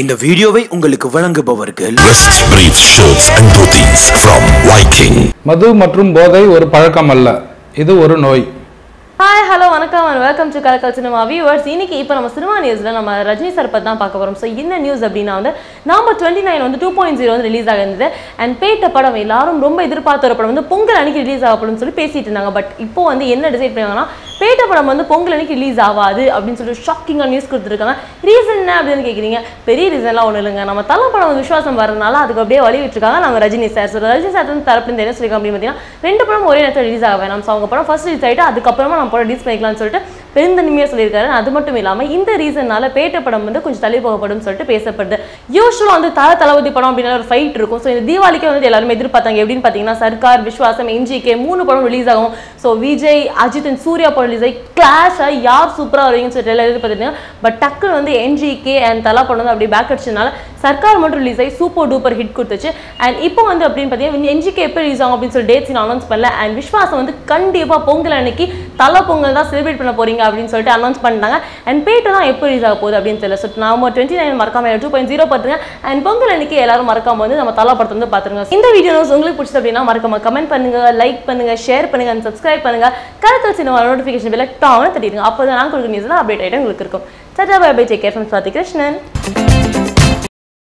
இந்த வீடியோவை உங்களுக்கு வழங்குபவர்கள். மது மற்றும் போதை ஒரு பழக்கம் அல்ல. இது ஒரு நோய். ஹாய் ஹலோ வணக்கம் and welcome to Kalakkal cinema viewers இன்னைக்கு இப்போ நம்ம சினிமா நியூஸ்ல நம்ம ரஜினி சார் பற்றி தான் பார்க்க போகிறோம் ஸோ என்ன நியூஸ் அப்படின்னா வந்து நவம்பர் டுவெண்ட்டி நைன் வந்து டூ பாயிண்ட் ஜீரோ வந்து ரிலீஸ் ஆகிருந்தது அண்ட் பேட்ட படம் எல்லாரும் ரொம்ப எதிர்பார்த்த ஒரு படம் வந்து பொங்கல் அன்னைக்கு ரிலீஸ் ஆகப்படும்னு சொல்லி பேசிட்டு இருந்தாங்க. பட் இப்போ வந்து என்ன டிசைட் பண்ணாங்கன்னா பேட்ட படம் வந்து பொங்கல் அன்னைக்கு ரிலீஸ் ஆகாது அப்படின்னு சொல்லிட்டு ஷாக்கிங்காக நியூஸ் கொடுத்துருக்காங்க. ரீசன் என்ன அப்படின்னு கேட்குறீங்க பெரிய ரீசன்லாம் ஒன்றும் இல்லைங்க. நம்ம தலை படம் வந்து விசுவாசம் வரதுனால அதுக்கு அப்படியே வழி விட்டுருக்காங்க. நம்ம Rajini sir so Rajini sir வந்து தரப்புல என்ன சொல்லியிருக்காங்க அப்படின்னு பார்த்தீங்கன்னா ரெண்டு படம் ஒரே நேரத்தில் ரிலீஸ் ஆக வேணாம். ஸோ அவங்க படம் ஃபர்ஸ்ட் ரிலீஸ் ஆகிட்டு அதுக்கப்புறமா நம்ம படம் ரிலீஸ் பண்ணிக்கலாம்னு சொல்லிட்டு பெருந்தன்மையாக சொல்லியிருக்காரு. அது மட்டும் இல்லாமல் இந்த ரீசன்னால பேட்ட படம் வந்து கொஞ்சம் தள்ளி போகப்படும் சொல்லிட்டு பேசப்படுது. யூஸ்வலாக வந்து தல தளபதி படம் அப்படின்னா ஒரு ஃபைட் இருக்கும். ஸோ இந்த தீபாவளிக்கு வந்து எல்லாருமே எதிர்பார்த்தாங்க. எப்படின்னு பார்த்தீங்கன்னா சர்க்கார் விஸ்வாசம் என்ஜிகே மூணு படம் ரிலீஸ் ஆகும். ஸோ விஜய் அஜித் அண்ட் சூர்யா படம் ரிலீஸ் ஆகி கிளாஷாக யார் சூப்பராக வருவீங்கன்னு சொல்லிட்டு எல்லாம் எதிர்பார்த்துருந்தாங்க. பட் டக்குன்னு வந்து என்ஜிகே அண்ட் தலா படம் வந்து அப்படியே பேக் அடிச்சதுனால சர்க்கார் மட்டும் ரிலீஸ் ஆகி சூப்பர் டூப்பர் ஹிட் கொடுத்துச்சு. அண்ட் இப்போ வந்து அப்படின்னு பார்த்தீங்கன்னா என்ஜிகே எப்போ ரிலீஸ் ஆகும் அப்படின்னு சொல்லி டேட்ஸ் அனௌன்ஸ் பண்ணல. அண்ட் விஸ்வாசம் வந்து கண்டிப்பாக பொங்கல் அன்னைக்கு தலை பொங்கல் தான் செலிப்ரேட் பண்ண போறீங்க அப்படின்னு சொல்லிட்டு அனௌன்ஸ் பண்ணிட்டாங்க. அண்ட் பேட்டு தான் எப்போ ரிலீஸ் ஆக போகுது அப்படின்னு தெரியல. ஸோ நவம்பர் டுவெண்ட்டி நைன் மறக்காம டூ பாயிண்ட் ஜீரோ பார்த்துங்க அண்ட் பொங்கல் அன்னைக்கு எல்லாரும் மறக்காம வந்து நம்ம தலை படத்தை வந்து பார்த்துருங்க. இந்த வீடியோ உங்களுக்கு பிடிச்சது அப்படின்னா மறக்காம கமெண்ட் பண்ணுங்க லைக் பண்ணுங்க ஷேர் பண்ணுங்க அண்ட் சப்ஸ்கிரைப் பண்ணுங்க. கருத்து சினிமா நோட்டிஃபிகேஷன் பில்ல டான்னு தட்டிடுங்க. அப்போ தான் நான் கொடுக்குற நியூஸ் அப்டேட் ஆகிட்டு உங்களுக்கு இருக்கும். சட்டா bye bye take care from Swathi Krishnan